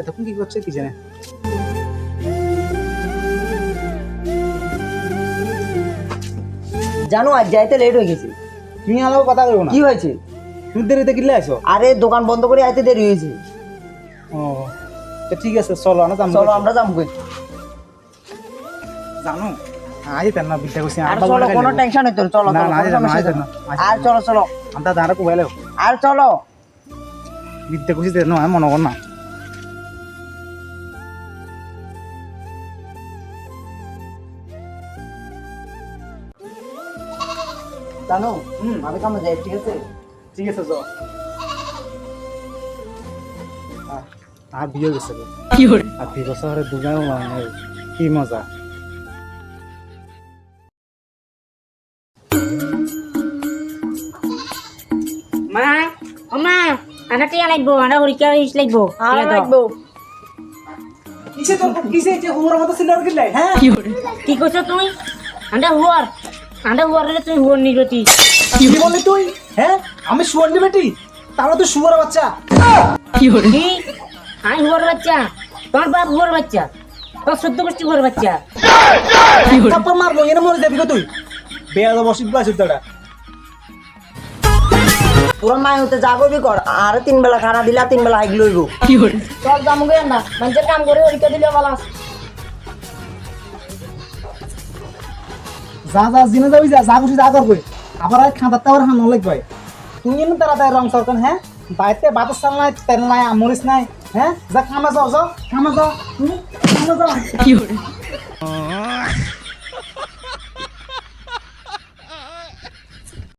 এতক্ষণ কি করছে কি জানে? জানো আজ যাইতে লেট হয়ে গেছে। তুমি আলাও কথা কইব না? কি হয়েছে? তুমি দেরিতে কিনলে আইছো আরে দোকান বন্ধ করে আইতে দেরি হয়েছে। ও তো ঠিক আছে চলো না যাম চলো আমরা যাব কই। জানো আই তেন না বিদ্যা করছি আর চলো কোনো টেনশন নেই তোর চলো না, না, কোনো না, না, না, আর চলো চলো। আমরা দাঁড়া কোবাইলে আর চলো। বিদ্যা করছি তেন আমি মনে কর না। জানো হুম। আমি কামে যাই ঠিক আছে? ঠিক আছে আর বিয়ে হয়ে গেছে। আর দুই বছরের দুজন মানে কি মজা। মা ও মা আনা টিয়া লাগবো আনা পরীক্ষা হিস লাগবো। আর লাগবো। কিসে তোর কিসে যে হুমর মতো ছিল আর কিলাই হ্যাঁ? কি করছ তুই? আন্ডা হুয়ার। আন্ডা হুয়ার রে তুই। হুয়ার নিগতি কি বললি তুই? হ্যাঁ? আমি শুয়ার বেটি তাহলে তুই শুয়ার বাচ্চা। কি আমি হুয়ার বাচ্চা। তোমার বাপ হুয়ার বাচ্চা। তোর সদ্য গোষ্ঠী হুয়ার বাচ্চা। থাপ্পড় মারবো এনে মরে যাবি গো তুই। বেয়াদ বসিব আছে তোরা তোরা মায় হতে যা করবি কর। আর তিন বেলা খানা দিলা তিন বেলা হাইক লইব। চল যাব গে না মানুষের কাম করে পরীক্ষা দিলে বলা যা যা, জিনে যাবি যা যা খুশি যা করবে আবার আর খাঁদাতে আবার হানো লাগবে তুই এনে তাড়াতাড়ি রং সরকার হ্যাঁ? বাইতে বাতাস চাল নাই, তেল নাই আমরিস নাই হ্যাঁ? যা, খামা যাও যাও, খামা যাও। খামা যাও।